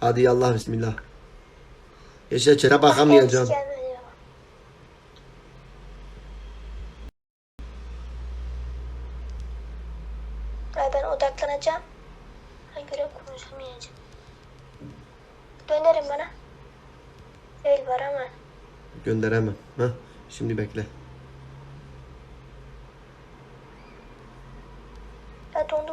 Hadi yallah bismillah. Yaşa çere bakamayacağım. Ben odaklanacağım. Ha göre konuşamayacağım. Dönerim bana. El var ama. Gönderemem. Heh, şimdi bekle. Ya dondu.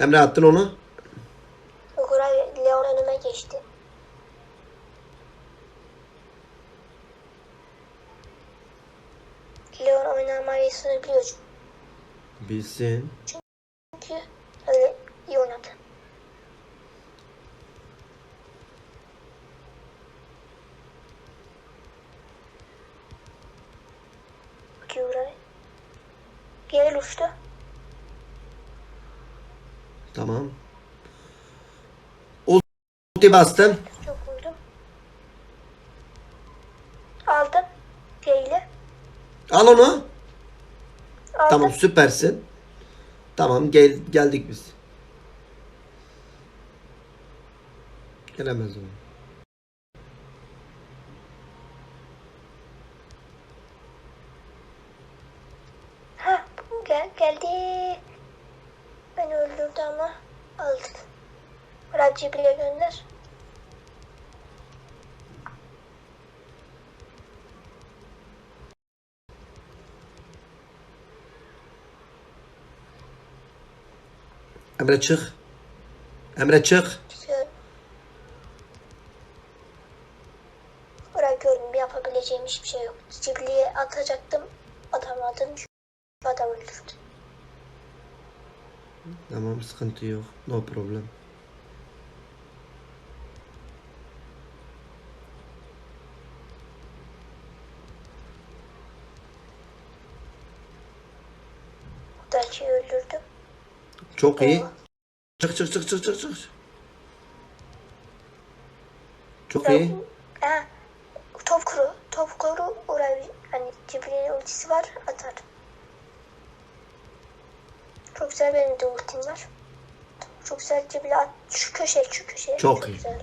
Emre attın onu. Yok oraya Leon önüme geçti. Leon oynamayı biliyor Bilsin. çünkü öyle iyi oynadı. Bakıyor oraya. Geri uçtu. Tamam. Ulti bastım. Çok vurdum. Aldım. Geri. Al onu. Aldım. Tamam süpersin. Tamam gel geldik biz. Gelemez o. Ha gel, geldi. Beni öldürdü ama aldık. Bırak Cibril'e gönder. Emre çık. Emre çık. Bırakıyorum yapabileceğim hiçbir şey yok. Cibril'e atacaktım. Atamadım. Çünkü adam öldürdü. Tamam sıkıntı yok. No problem. Daç'ı öldürdüm. Çok iyi. Eyvah. Çık çık çık çık çık çık. Çok Ya, iyi. Ha, top kuru. Top kuru oraya hani Cibril'in ultisi var atar. Çok güzel benim de ultim var. Çok güzel Cibril'e at. Şu köşeye şu köşeye. Çok iyi. Güzel.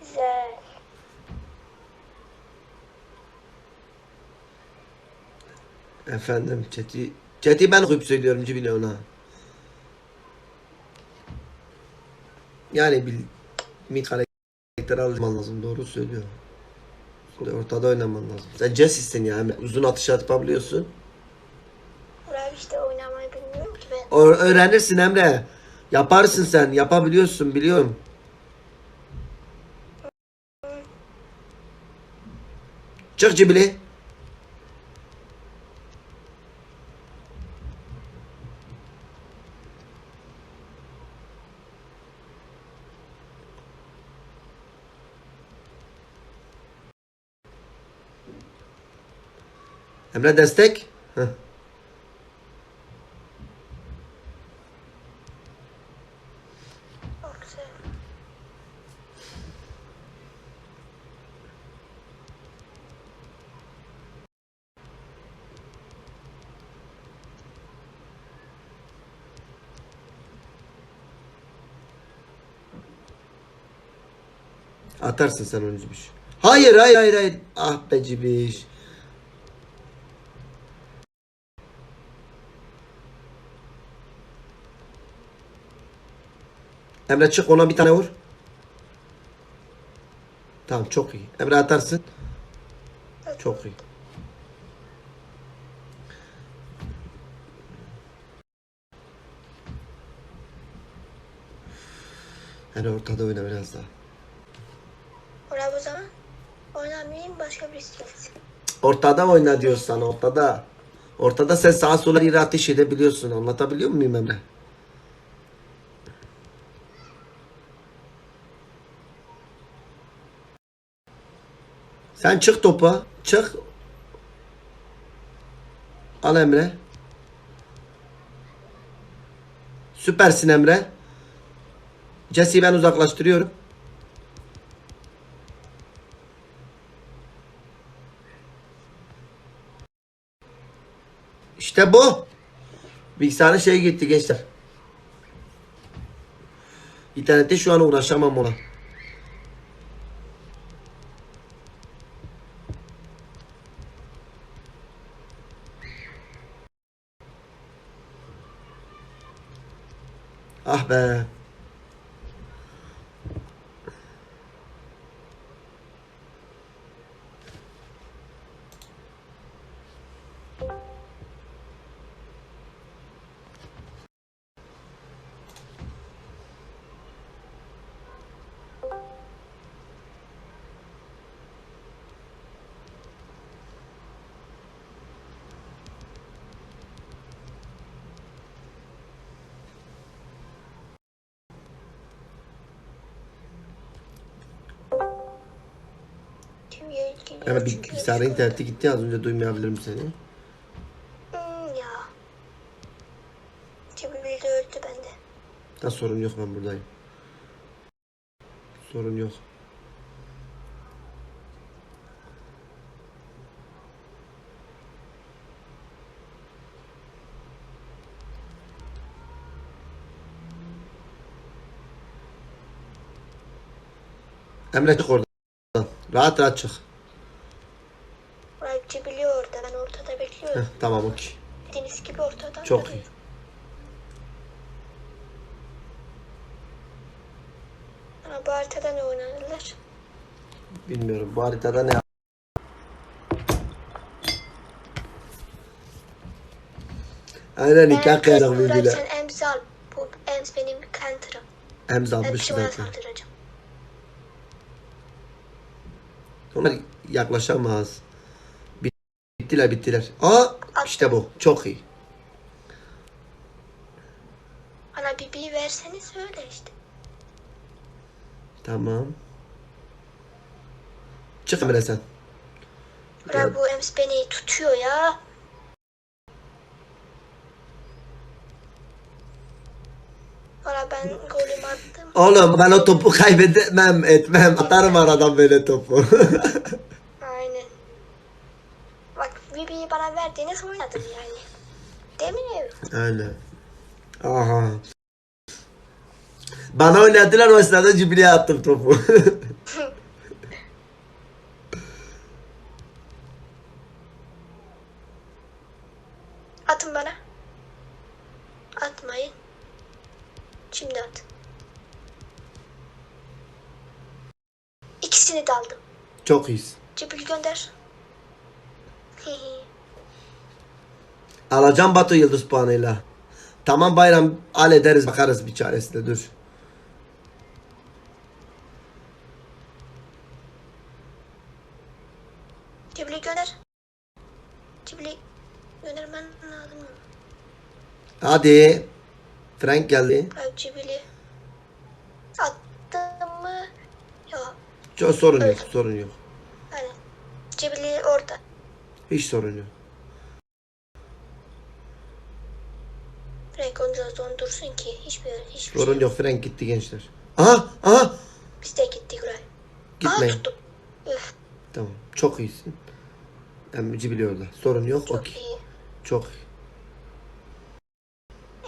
Güzel. Efendim chat'i chat'i ben okuyup söylüyorum Cibili ona. Yani bil mid karakteri alman lazım. Doğru söylüyor. Ortada oynaman lazım. Sen Jess'sin ya. Emre. Uzun atış atabiliyorsun. Oraya işte oynamayı bilmiyorum ki ben. O- öğrenirsin Emre. Yaparsın sen. Yapabiliyorsun biliyorum. Çık Cibili. Emre destek. Atarsın sen onu Cibiş. Hayır hayır hayır hayır. Ah be Cibiş. Emre çık ona bir tane vur. Tamam çok iyi. Emre atarsın. Çok iyi. Yani ortada oyna biraz daha. Oraya bu zaman oynamayayım başka birisi gelsin. Ortada oyna diyor sana ortada. Ortada sen sağa sola ileri ateş edebiliyorsun. Anlatabiliyor muyum Emre? Sen çık topa. Çık. Al Emre. Süpersin Emre. Jesse'yi ben uzaklaştırıyorum. İşte bu. Bilgisayarın şey gitti gençler. İnternette şu an uğraşamam ona. Ah be. İlgili? Yani bilgisayarın interneti gitti az önce duymayabilirim seni. Hmm, ya. Cibili de öldü bende. Da sorun yok ben buradayım. Sorun yok. Emre çık oradan. Rahat rahat çık. Murat Cibili orada. Ben ortada Heh, tamam okey. Deniz gibi ortadan Çok iyi. Ama bu haritada ne oynanırlar? Bilmiyorum bu haritada ne Aynen nikah kıyacak Murat birbirine. sen emzi al. Bu emz benim counter'ım. Emz almış pişmana zaten. saldıracağım. Onlar yaklaşamaz. Bittiler bittiler. Aa işte bu. Çok iyi. Bana bir bir verseni söyle işte. Tamam. Çık Emre sen. Murat bu emz beni tutuyor ya. Valla ben golümü attım. Oğlum ben o topu kaybedemem etmem. Atarım aradan böyle topu. Bibi'yi bana verdiğiniz oynadım yani. Değil mi? Aynen. Aha. Bana oynadılar o esnada Cibri'ye attım topu. Atın bana. Atmayın. Şimdi at. İkisini de aldım. Çok iyisin. Cibil gönder. Alacağım Batu Yıldız puanıyla. Tamam bayram hallederiz bakarız bir çaresine dur. Cibili gönder. Cibili göndermen lazım. Hadi. Frank geldi. Cibili. Attım mı? Yok. Çok sorun yok sorun yok. Hiç sorun yok. Frank onca dondursun ki hiçbir hiçbir Sorun şey. yok Frank gitti gençler. Aha aha. Biz de gittik oraya. Aa Gitmeyin. tuttum. Üf. Tamam çok iyisin. Emici biliyor orada. Sorun yok. Çok Okey. iyi. Çok iyi.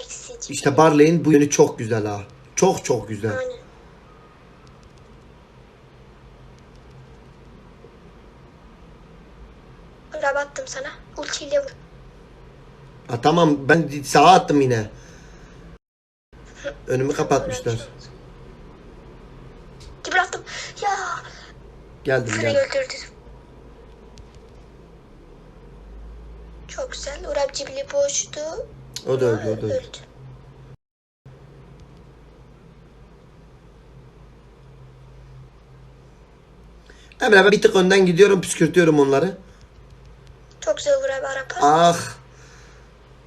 Eksi Cibili. İşte Barley'in bu yönü çok güzel ha. Çok çok güzel. Aynen. Grab attım sana. Ultiyle vur. Ha, tamam ben sağa attım yine. Önümü kapatmışlar. Attım. Ya. Geldim Seni geldim. öldürdü. Çok güzel. Urab Cibili boştu. O da öldü o da öldü. Emre ben bir tık önden gidiyorum püskürtüyorum onları. Çok güzel Urab Arap'a. Ah.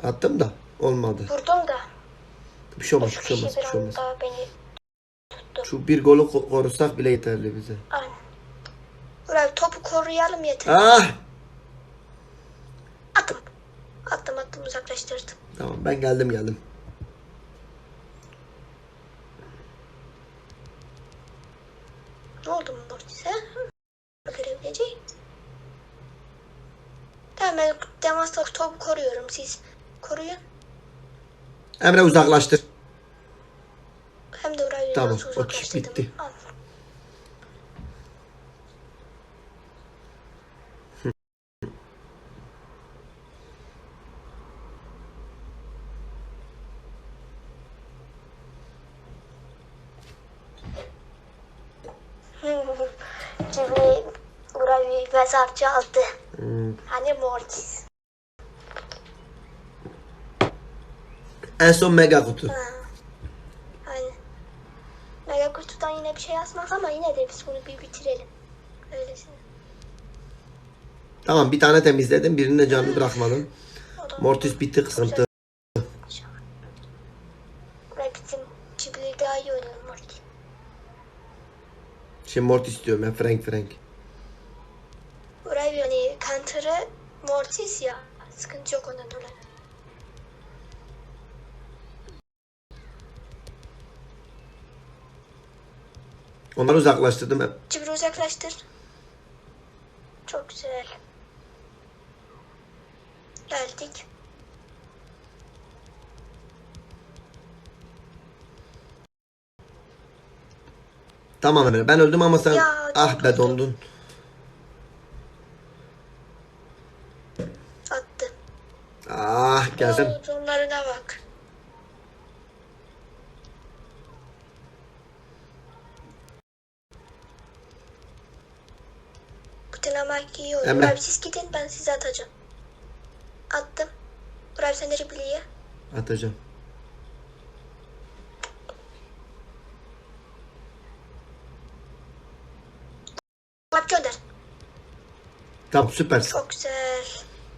Attım da olmadı. Vurdum da. Bir şey olmaz bir şey olmaz bir bir şey olmaz. beni tuttu. Şu bir golü ko- korusak bile yeterli bize. Aynen. Urab topu koruyalım yeter. Ah. Attım. Attım attım uzaklaştırdım. Tamam ben geldim geldim. Ne oldu Mortis'e? Görebileceğim. Tamam ben demasla topu koruyorum. Siz koruyun. Emre uzaklaştır. Hem de orayı Tamam, nasıl o iş uzaklaştırdım. bitti. Al. Cibri burayı mezarcı aldı. Hmm. Hani Mortis. En son mega kutu. Ha. Aynen. Mega kutudan yine bir şey yazmaz ama yine de biz bunu bir bitirelim. Öylesine. Tamam bir tane temizledim. Birinin de canını bırakmadım. Mortis bitti sıkıntı. Buraya bizim Cibri daha iyi oynuyor Mortis. Şimdi Mortis diyorum ya Frank Frank. Buraya yani counter'ı Mortis ya. Sıkıntı yok ondan dolayı. Onları uzaklaştırdım hep. Cibri uzaklaştır. Çok güzel. Geldik. Tamam Emre ben öldüm ama sen Ya, ah be dondun. Attı. Ah geldim. Oo, Sonlarına bak. Bütün ama iyi oynuyor. Emre. Burak siz gidin ben size atacağım. Attım. Burak sen de Ripley'e. Atacağım. Burak gönder. Tamam süpersin. Çok güzel.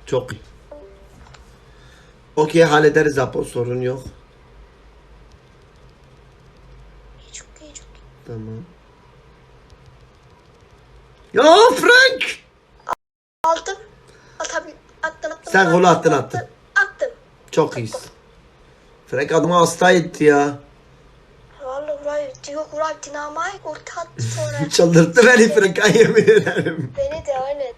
Çok iyi. Okey hallederiz Apo sorun yok. İyi, Çok iyi çok iyi. Tamam. Ya Frank! Aldım. Atabil attım attım. Sen golü attın, attın. Attım. Çok iyisin. Frank adımı hasta etti ya. Vallahi Burak diyor Burak dinamayı orta attı sonra. Çıldırttı beni Frank yemin ederim. Beni de aynen.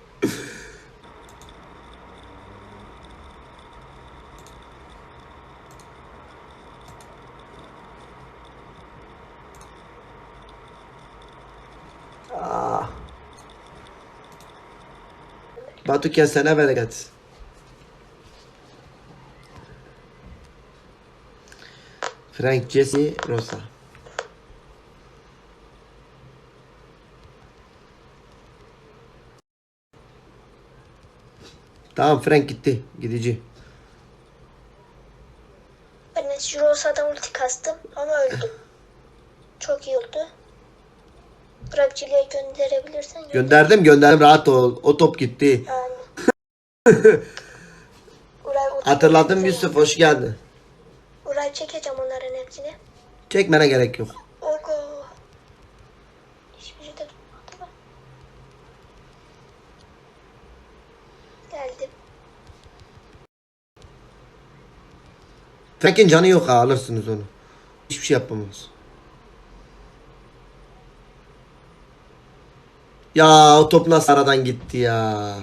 Ah. Batu kesene bereket. Frank, Jesse, Rosa. Tamam Frank gitti. Gidici. Ben de Jurosa'dan ulti kastım ama öldüm. Çok iyi oldu. Burakçılığa gönderebilirsen gönder. Gönderdim gönderdim rahat ol. O top gitti. Yani. Hatırladım. Yusuf hoş geldin. Uray çekeceğim onların hepsini. Çekmene gerek yok. Ogo. Hiçbiri de tutmadı mı? Geldim. Frank'in canı yok ha alırsınız onu. Hiçbir şey yapamaz. Ya o top nasıl aradan gitti ya.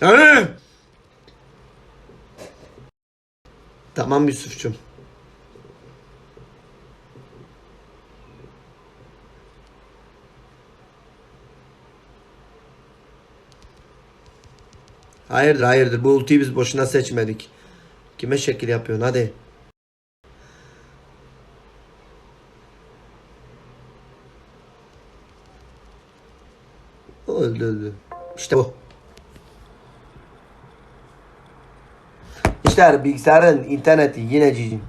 Hı? Tamam Yusuf'cum. Hayırdır hayırdır bu ultiyi biz boşuna seçmedik. Kime şekil yapıyorsun hadi. Öldü öldü. İşte bu. İşte bilgisayarın, interneti yine cicim.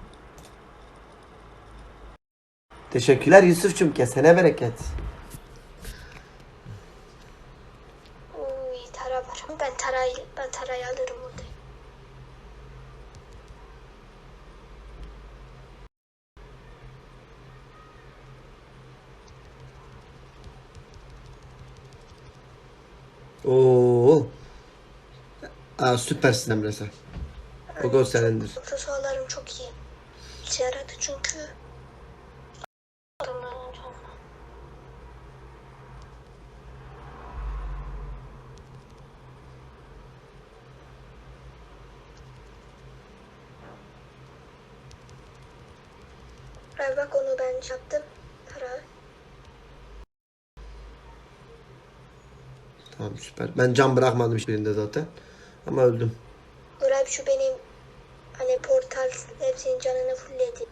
Teşekkürler Yusuf'cum kesene bereket. Uy tara var. Ben tarayı, ben tarayı alırım orada. Oo. Aa, süpersin Emre sen. O gol senindir. Aksesuarlarım çok iyi. İşe yaradı çünkü. Ay bak onu ben yaptım. Para. Tamam süper. Ben can bırakmadım hiçbirinde zaten. Ama öldüm. Burak şu benim hani portal hepsinin canını fulledi.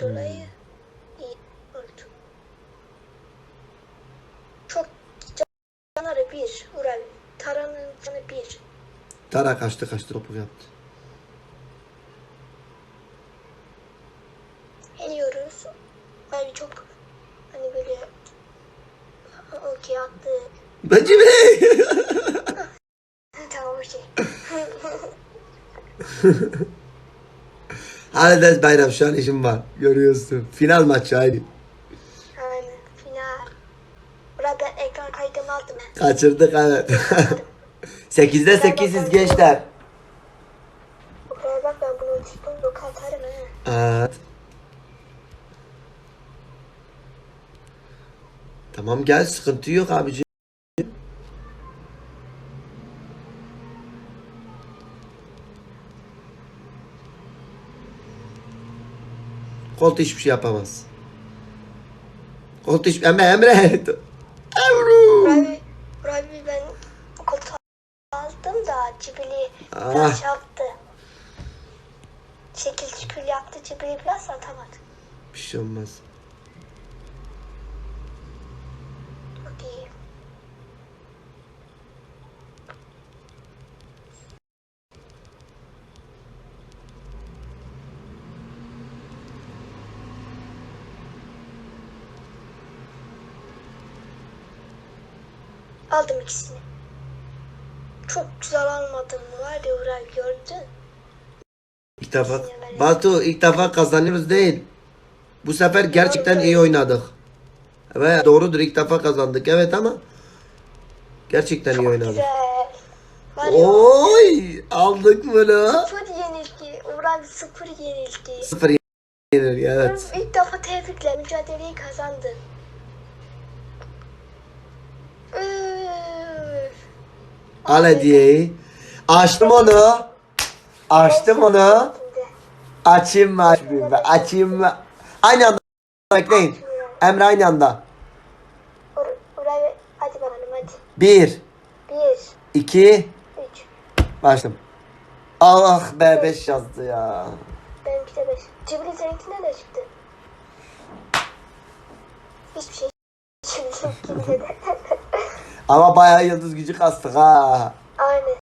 Dolayı iyi oldu. Çok canları bir. Ural. Taranın canı bir. Tara kaçtı kaçtı topuk yaptı. Yeniyoruz. Abi çok hani böyle okey attı. Bence mi? tamam okey. Hadi ders bayram şu an işim var. Görüyorsun. Final maçı haydi. Aynen. Final. Burak ben ekran kaydımı aldım. Kaçırdık evet. 8'de 8'iz gençler. Bak ben bunu. Yok atarım ha. Evet. Tamam gel sıkıntı yok abici. Colt hiçbir şey yapamaz. Colt hiç... Emre Emre. Emre. Burak Burak ben koltuğa aldım da Cibili Ah. biraz şey yaptı. Şekil şükür yaptı Cibili biraz atamadı. Bir şey olmaz. Çok iyi. Aldım ikisini. Çok güzel almadım? Var ya Ural gördün. İlk defa Batu ilk defa kazanıyoruz değil. Bu sefer gerçekten iyi oynadık. Evet doğrudur ilk defa kazandık evet ama gerçekten iyi oynadık. Güzel. Var Oy aldık bunu. sıfır yenilgi. Ural sıfır yenilgi. Sıfır yenilgi evet. İlk defa tebrikler mücadeleyi kazandı. Üf. Al hediyeyi. Açtım onu. Açtım onu. Açayım mı açmayayım mı? Açayım mı? Aynı anda bekleyin. Emre aynı anda. Ur- Uray hadi bakalım hadi. Bir, Bir, iki, üç. başladım. Allah be beş yazdı ya. Benimki de beş. Cibri seninkine ne çıktı? Hiçbir şey. Şimdi de. Ama bayağı yıldız gücü kastık ha. Aynen.